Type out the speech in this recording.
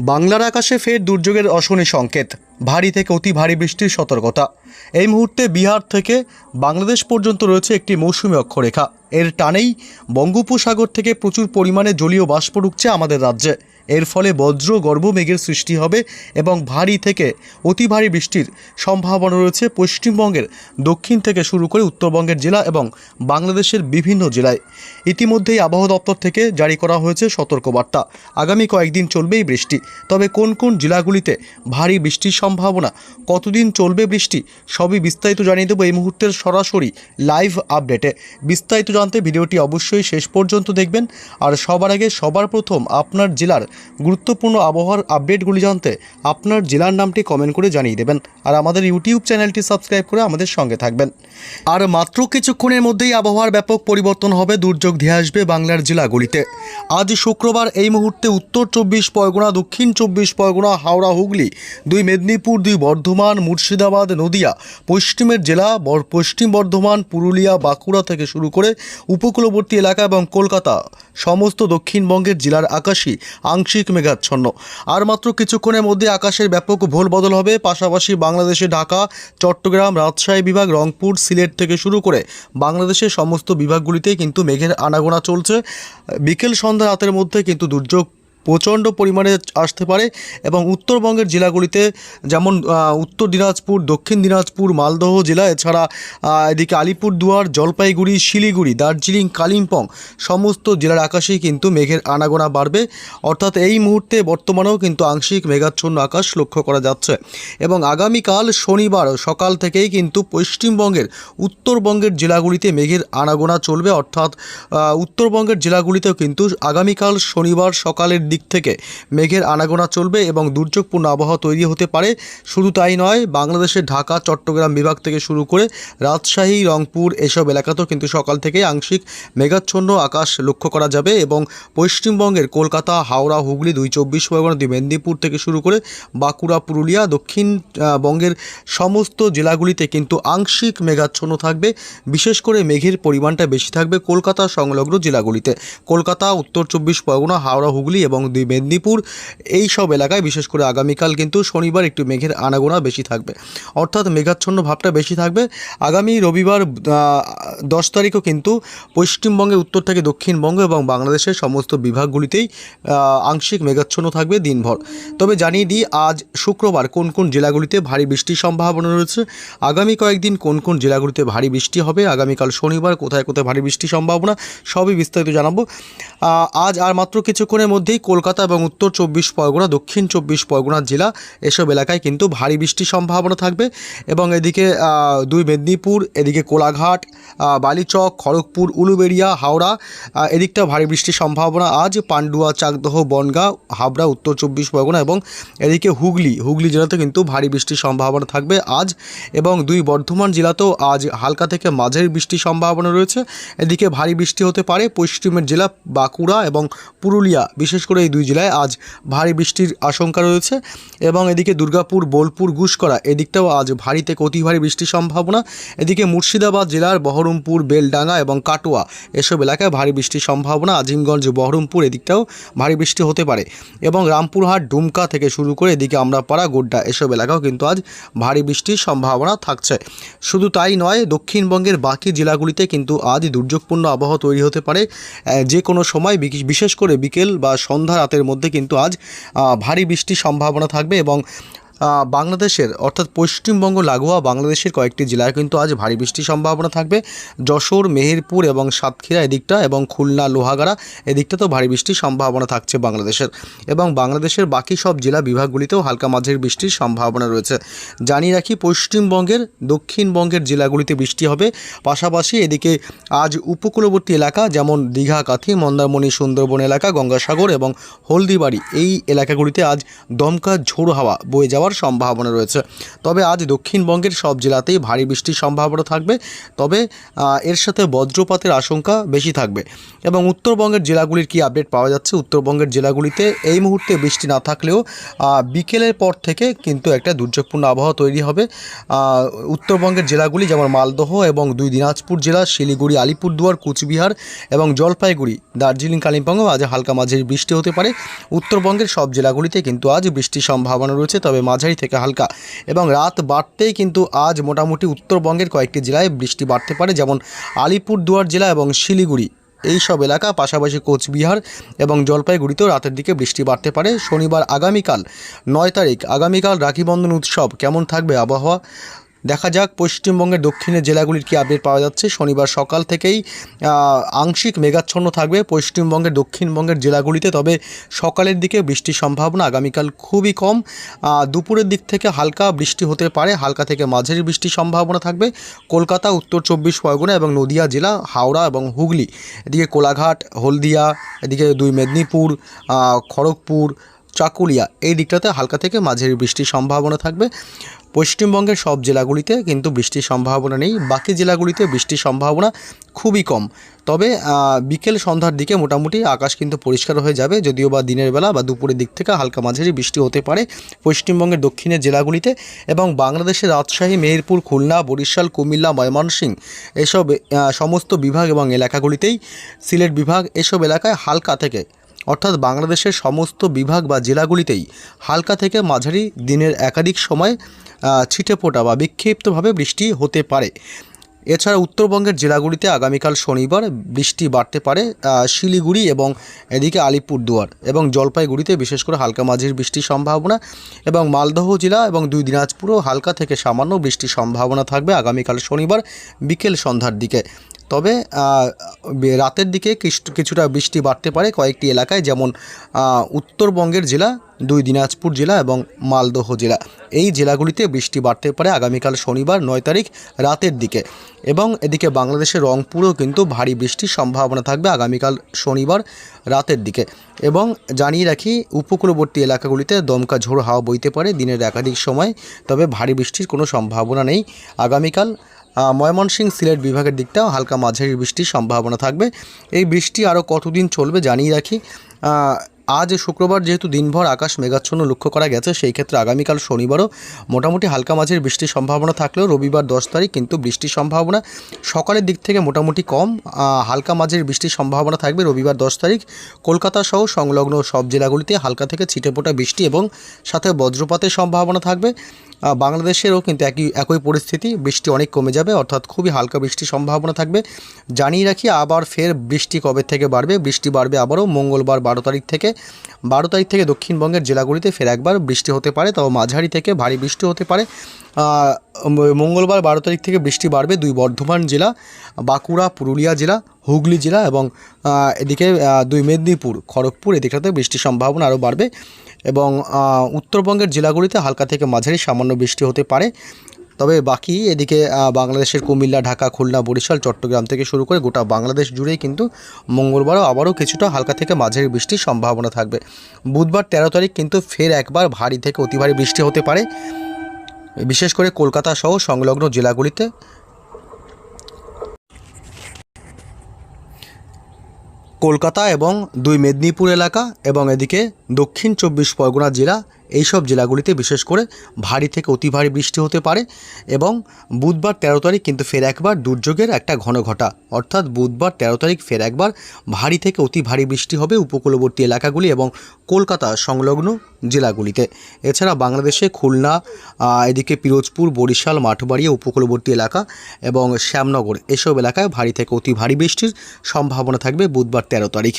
বাংলার আকাশে ফের দুর্যোগের অশনি সংকেত। ভারী থেকে অতি ভারী বৃষ্টির সতর্কতা। এই মুহূর্তে বিহার থেকে বাংলাদেশ পর্যন্ত রয়েছে একটি মৌসুমি অক্ষরেখা। এর টানেই বঙ্গোপসাগর থেকে প্রচুর পরিমাণে জলীয় বাষ্প ঢুকছে আমাদের রাজ্যে। এর ফলে বজ্র গর্ভ মেঘের সৃষ্টি হবে এবং ভারী থেকে অতি ভারী বৃষ্টির সম্ভাবনা রয়েছে পশ্চিমবঙ্গের দক্ষিণ থেকে শুরু করে উত্তরবঙ্গের জেলা এবং বাংলাদেশের বিভিন্ন জেলায়। ইতিমধ্যেই আবহাওয়া দপ্তর থেকে জারি করা হয়েছে সতর্কবার্তা। আগামী কয়েকদিন চলবে এই বৃষ্টি। তবে কোন কোন জেলাগুলিতে ভারী বৃষ্টির সম্ভাবনা, কতদিন চলবে বৃষ্টি, সবই বিস্তারিত জানিয়ে দেবো এই মুহূর্তের সরাসরি লাইভ আপডেটে। বিস্তারিত জানতে ভিডিওটি অবশ্যই শেষ পর্যন্ত দেখবেন। আর সবার আগে সবার প্রথম আপনার জেলার গুরুত্বপূর্ণ আবহাওয়ার আপডেটগুলি জানতে আপনার জেলার নামটি কমেন্ট করে জানিয়ে দেবেন আর আমাদের ইউটিউব চ্যানেলটি সাবস্ক্রাইব করে আমাদের সঙ্গে থাকবেন। আর মাত্র কিছুক্ষণের মধ্যেই আবহাওয়ার ব্যাপক পরিবর্তন হবে, দুর্যোগ ধেয়ে আসবে বাংলার জেলাগুলিতে। আজ শুক্রবার এই মুহূর্তে উত্তর চব্বিশ পরগনা, দক্ষিণ চব্বিশ পরগনা, হাওড়া, হুগলি, দুই মেদিনীপুর, দুই বর্ধমান, মুর্শিদাবাদ, নদিয়া, পশ্চিমের জেলা পশ্চিম বর্ধমান, পুরুলিয়া, বাঁকুড়া থেকে শুরু করে উপকূলবর্তী এলাকা এবং কলকাতা সমস্ত দক্ষিণবঙ্গের জেলার আকাশই আংশিক মেঘাচ্ছন্ন। আর মাত্র কিছুক্ষণের মধ্যে আকাশের ব্যাপক ভোল বদল হবে। পাশাপাশি বাংলাদেশে ঢাকা, চট্টগ্রাম, রাজশাহী বিভাগ, রংপুর, সিলেট থেকে শুরু করে বাংলাদেশের সমস্ত বিভাগগুলিতেই কিন্তু মেঘের আনাগোনা চলছে। বিকেল সন্ধ্যা রাতের মধ্যে কিন্তু দুর্যোগ প্রচণ্ড পরিমাণে আসতে পারে এবং উত্তরবঙ্গের জেলাগুলিতে যেমন উত্তর দিনাজপুর, দক্ষিণ দিনাজপুর, মালদহ জেলা, এছাড়া এদিকে আলিপুরদুয়ার, জলপাইগুড়ি, শিলিগুড়ি, দার্জিলিং, কালিম্পং সমস্ত জেলার আকাশেই কিন্তু মেঘের আনাগোনা বাড়বে। অর্থাৎ এই মুহূর্তে বর্তমানেও কিন্তু আংশিক মেঘাচ্ছন্ন আকাশ লক্ষ্য করা যাচ্ছে এবং আগামীকাল শনিবার সকাল থেকেই কিন্তু পশ্চিমবঙ্গের উত্তরবঙ্গের জেলাগুলিতে মেঘের আনাগোনা চলবে। অর্থাৎ উত্তরবঙ্গের জেলাগুলিতেও কিন্তু আগামীকাল শনিবার সকালের দিক থেকে মেঘের আনাগোনা চলবে এবং দুর্যোগপূর্ণ আবহাওয়া তৈরি হতে পারে। শুধু তাই নয়, বাংলাদেশের ঢাকা, চট্টগ্রাম বিভাগ থেকে শুরু করে রাজশাহী, রংপুর এসব এলাকাতেও কিন্তু সকাল থেকে আংশিক মেঘাচ্ছন্ন আকাশ লক্ষ্য করা যাবে এবং পশ্চিমবঙ্গের কলকাতা, হাওড়া, হুগলি, দুই চব্বিশ পরগনা, দুই মেদিনীপুর থেকে শুরু করে বাঁকুড়া, পুরুলিয়া, দক্ষিণ বঙ্গের সমস্ত জেলাগুলিতে কিন্তু আংশিক মেঘাচ্ছন্ন থাকবে। বিশেষ করে মেঘের পরিমাণটা বেশি থাকবে কলকাতা সংলগ্ন জেলাগুলিতে। কলকাতা, উত্তর চব্বিশ পরগনা, হাওড়া, হুগলি এবং দুই মেদিনীপুর এই সব এলাকায় বিশেষ করে আগামীকাল কিন্তু শনিবার একটু মেঘের আনাগোনা বেশি থাকবে। অর্থাৎ মেঘাচ্ছন্ন ভাবটা বেশি থাকবে। আগামী রবিবার দশ তারিখও কিন্তু পশ্চিমবঙ্গের উত্তর থেকে দক্ষিণবঙ্গ এবং বাংলাদেশের সমস্ত বিভাগগুলিতেই আংশিক মেঘাচ্ছন্ন থাকবে দিনভর। তবে জানিয়ে দিই, আজ শুক্রবার কোন কোন জেলাগুলিতে ভারী বৃষ্টির সম্ভাবনা রয়েছে? আগামী কয়েকদিন কোন কোন জেলাগুলিতে ভারী বৃষ্টি হবে? আগামীকাল শনিবার কোথায় কোথায় ভারী বৃষ্টির সম্ভাবনা? সবই বিস্তারিত জানাব। আজ আর মাত্র কিছুক্ষণের মধ্যেই কলকাতা এবং উত্তর চব্বিশ পরগনা, দক্ষিণ চব্বিশ পরগনা জেলা এসব এলাকায় কিন্তু ভারী বৃষ্টির সম্ভাবনা থাকবে এবং এদিকে দুই মেদিনীপুর, এদিকে কোলাঘাট বালিচক, খড়গপুর, উলুবেড়িয়া, হাওড়া এদিকটা ভারী বৃষ্টির সম্ভাবনা। আজ পান্ডুয়া, চাকদহ, বনগাঁ, হাবড়া, উত্তর চব্বিশ পরগনা এবং এদিকে হুগলি হুগলি জেলাতে কিন্তু ভারী বৃষ্টির সম্ভাবনা থাকবে আজ এবং দুই বর্ধমান জেলাতেও আজ হালকা থেকে মাঝারি বৃষ্টির সম্ভাবনা রয়েছে। এদিকে ভারী বৃষ্টি হতে পারে পশ্চিমের জেলা বাঁকুড়া এবং পুরুলিয়া, বিশেষ করে এই দুই জেলায় আজ ভারী বৃষ্টির আশঙ্কা রয়েছে এবং এদিকে দুর্গাপুর, বোলপুর গুসকরা এদিকটাও আজ ভারী থেকে অতি ভারী বৃষ্টির সম্ভাবনা। এদিকে মুর্শিদাবাদ জেলার বহরমপুর, বেলডাঙ্গা এবং কাটোয়া এসব এলাকায় ভারী বৃষ্টির সম্ভাবনা। আজিমগঞ্জ, বহরমপুর এদিকটাও ভারী বৃষ্টি হতে পারে এবং রামপুরহাট, ডুমকা থেকে শুরু করে এদিকে আমরাপাড়া, গোড্ডা এসব এলাকাও কিন্তু আজ ভারী বৃষ্টির সম্ভাবনা থাকছে। শুধু তাই নয়, দক্ষিণবঙ্গের বাকি জেলাগুলিতে কিন্তু আজ দুর্যোগপূর্ণ আবহাওয়া তৈরি হতে পারে। যে কোনো সময় বিশেষ করে বিকেল বা সন্ধ্যা রাতের মধ্যে কিন্তু আজ ভারী বৃষ্টির সম্ভাবনা থাকবে এবং বাংলাদেশের, অর্থাৎ পশ্চিমবঙ্গ লাগোয়া বাংলাদেশের কয়েকটি জেলায় কিন্তু আজ ভারী বৃষ্টির সম্ভাবনা থাকবে। যশোর, মেহেরপুর এবং সাতক্ষীরা এদিকটা এবং খুলনা, লোহাগাড়া এদিকটা তো ভারী বৃষ্টির সম্ভাবনা থাকছে বাংলাদেশের। এবং বাংলাদেশের বাকি সব জেলা বিভাগগুলিতেও হালকা মাঝের বৃষ্টির সম্ভাবনা রয়েছে। জানিয়ে রাখি, পশ্চিমবঙ্গের, দক্ষিণবঙ্গের জেলাগুলিতে বৃষ্টি হবে। পাশাপাশি এদিকে আজ উপকূলবর্তী এলাকা যেমন দীঘা, কাথি, মন্দারমণি, সুন্দরবন এলাকা, গঙ্গাসাগর এবং হলদিবাড়ি এই এলাকাগুলিতে আজ দমকা ঝোড়ো হাওয়া বয়ে যাওয়ার হওয়ার সম্ভাবনা রয়েছে। তবে আজ দক্ষিণবঙ্গের সব জেলাতেই ভারী বৃষ্টির সম্ভাবনা থাকবে। তবে এর সাথে বজ্রপাতের আশঙ্কা বেশি থাকবে। এবং উত্তরবঙ্গের জেলাগুলির কি আপডেট পাওয়া যাচ্ছে? উত্তরবঙ্গের জেলাগুলিতে এই মুহূর্তে বৃষ্টি না থাকলেও বিকেলের পর থেকে কিন্তু একটা দুর্যোগপূর্ণ আবহাওয়া তৈরি হবে। উত্তরবঙ্গের জেলাগুলি যেমন মালদহ এবং দুই দিনাজপুর জেলা, শিলিগুড়ি, আলিপুরদুয়ার, কুচবিহার এবং জলপাইগুড়ি, দার্জিলিং, কালিম্পংও আজ হালকা মাঝারি বৃষ্টি হতে পারে। উত্তরবঙ্গের সব জেলাগুলিতে কিন্তু আজ বৃষ্টির সম্ভাবনা রয়েছে। তবে মাঝারি থেকে হালকা। এবং রাত বাড়তেই কিন্তু আজ মোটামুটি উত্তরবঙ্গের কয়েকটি জেলায় বৃষ্টি বাড়তে পারে, যেমন আলিপুরদুয়ার জেলা এবং শিলিগুড়ি। এই সব এলাকা, পাশাপাশি কোচবিহার এবং জলপাইগুড়িতেও রাতের দিকে বৃষ্টি বাড়তে পারে। শনিবার আগামীকাল নয় তারিখ, আগামীকাল রাখিবন্ধন উৎসব কেমন থাকবে আবহাওয়া? দেখা যাক, পশ্চিমবঙ্গের দক্ষিণের জেলাগুলির কি আপডেট পাওয়া যাচ্ছে। শনিবার সকাল থেকেই আংশিক মেঘাচ্ছন্ন থাকবে পশ্চিমবঙ্গের দক্ষিণবঙ্গের জেলাগুলিতে, তবে সকালের দিকে বৃষ্টির সম্ভাবনা আগামীকাল খুবই কম। দুপুরের দিক থেকে হালকা বৃষ্টি হতে পারে, হালকা থেকে মাঝারি বৃষ্টির সম্ভাবনা থাকবে। কলকাতা, উত্তর চব্বিশ পরগনা এবং নদিয়া জেলা, হাওড়া এবং হুগলি। এদিকে কোলাঘাট, হলদিয়া, এদিকে দুই মেদিনীপুর খড়গপুর চাকুলিয়া, এই দিকটাতে হালকা থেকে মাঝারি বৃষ্টির সম্ভাবনা থাকবে। পশ্চিমবঙ্গের সব জেলাগুলিতে কিন্তু বৃষ্টির সম্ভাবনা নেই, বাকি জেলাগুলিতে বৃষ্টির সম্ভাবনা খুবই কম। তবে বিকেল সন্ধ্যার দিকে মোটামুটি আকাশ কিন্তু পরিষ্কার হয়ে যাবে, যদিও বা দিনের বেলা বা দুপুরের দিক থেকে হালকা মাঝারি বৃষ্টি হতে পারে পশ্চিমবঙ্গের দক্ষিণের জেলাগুলিতে। এবং বাংলাদেশের রাজশাহী, মেহেরপুর, খুলনা, বরিশাল, কুমিল্লা, ময়মনসিংহ এসব সমস্ত বিভাগ এবং এলাকাগুলিতেই সিলেট বিভাগ এসব এলাকায় হালকা থেকে অর্থাৎ বাংলাদেশের সমস্ত বিভাগ বা জেলাগুলিতেই হালকা থেকে মাঝারি দিনের একাধিক সময় ছিটেফোঁটা বা বিক্ষিপ্তভাবে বৃষ্টি হতে পারে। এছাড়া উত্তরবঙ্গের জেলাগুলিতে আগামীকাল শনিবার বৃষ্টি বাড়তে পারে শিলিগুড়ি এবং এদিকে আলিপুরদুয়ার এবং জলপাইগুড়িতে বিশেষ করে হালকা মাঝির বৃষ্টির সম্ভাবনা এবং মালদহ জেলা এবং দুই দিনাজপুরও হালকা থেকে সামান্য বৃষ্টির সম্ভাবনা থাকবে আগামীকাল শনিবার বিকেল সন্ধ্যার দিকে। তবে রাতের দিকে কিছুটা বৃষ্টি বাড়তে পারে কয়েকটি এলাকায়, যেমন উত্তরবঙ্গের জেলা, দুই দিনাজপুর জেলা এবং মালদহ জেলা। এই জেলাগুলিতে বৃষ্টি বাড়তে পারে আগামীকাল শনিবার, নয় তারিখ রাতের দিকে এবং এদিকে বাংলাদেশের রংপুরেও কিন্তু ভারী বৃষ্টির সম্ভাবনা থাকবে আগামীকাল শনিবার রাতের দিকে এবং জানিয়ে রাখি, উপকূলবর্তী এলাকাগুলিতে দমকা ঝোড়ো হাওয়া বইতে পারে দিনের একাধিক সময়, তবে ভারী বৃষ্টির কোনো সম্ভাবনা নেই। আগামীকাল ময়মনসিংহ সিলেট বিভাগের দিকটাও হালকা মাঝারি বৃষ্টির সম্ভাবনা থাকবে। এই বৃষ্টি আরও কতদিন চলবে জানিয়ে রাখি। আজ শুক্রবার যেহেতু দিনভর আকাশ মেঘাচ্ছন্ন লক্ষ্য করা গেছে, সেই ক্ষেত্রে আগামীকাল শনিবারও মোটামুটি হালকা মাঝের বৃষ্টির সম্ভাবনা থাকলেও রবিবার দশ তারিখ কিন্তু বৃষ্টির সম্ভাবনা। সকালের দিক থেকে মোটামুটি কম হালকা মাঝের বৃষ্টির সম্ভাবনা থাকবে রবিবার দশ তারিখ। কলকাতা সহ সংলগ্ন সব জেলাগুলিতে হালকা থেকে ছিটেফোঁটা বৃষ্টি এবং সাথে বজ্রপাতের সম্ভাবনা থাকবে। বাংলাদেশেরও কিন্তু একই একই পরিস্থিতি, বৃষ্টি অনেক কমে যাবে, অর্থাৎ খুবই হালকা বৃষ্টির সম্ভাবনা থাকবে। জানিয়ে রাখি, আবার ফের বৃষ্টি কবে থেকে বাড়বে? বৃষ্টি বাড়বে আবারও মঙ্গলবার বারো তারিখ থেকে। বারো তারিখ থেকে দক্ষিণবঙ্গের জেলাগুলিতে ফের একবার বৃষ্টি হতে পারে, তবে মাঝারি থেকে ভারী বৃষ্টি হতে পারে। মঙ্গলবার বারো তারিখ থেকে বৃষ্টি বাড়বে দুই বর্ধমান জেলা, বাঁকুড়া, পুরুলিয়া জেলা, হুগলি জেলা এবং এদিকে দুই মেদিনীপুর, খড়গপুর, এদিকটাতে বৃষ্টির সম্ভাবনা আরও বাড়বে। এবং উত্তরবঙ্গের জেলাগুলিতে হালকা থেকে মাঝারি সামান্য বৃষ্টি হতে পারে। তবে বাকি এদিকে বাংলাদেশের কুমিল্লা, ঢাকা, খুলনা, বরিশাল, চট্টগ্রাম থেকে শুরু করে গোটা বাংলাদেশ জুড়েই কিন্তু মঙ্গলবারও আবারও কিছুটা হালকা থেকে মাঝারি বৃষ্টির সম্ভাবনা থাকবে। বুধবার তেরো তারিখ কিন্তু ফের একবার ভারী থেকে অতি ভারী বৃষ্টি হতে পারে। বিশেষ করে কলকাতা সহ সংলগ্ন জেলাগুলিতে। কলকাতা এবং দুই মেদিনীপুর এলাকা এবং এদিকে দক্ষিণ চব্বিশ পরগনা জেলা এইসব জেলাগুলিতে বিশেষ করে ভারী থেকে অতি ভারী বৃষ্টি হতে পারে এবং বুধবার তেরো তারিখ কিন্তু ফের একবার দুর্যোগের একটা ঘন ঘটা। অর্থাৎ বুধবার তেরো তারিখ ফের একবার ভারী থেকে অতি ভারী বৃষ্টি হবে উপকূলবর্তী এলাকাগুলি এবং কলকাতা সংলগ্ন জেলাগুলিতে। এছাড়া বাংলাদেশে খুলনা এদিকে পিরোজপুর, বরিশাল মাঠবাড়িয়া উপকূলবর্তী এলাকা এবং শ্যামনগর এসব এলাকায় ভারী থেকে অতি ভারী বৃষ্টির সম্ভাবনা থাকবে বুধবার তেরো তারিখ।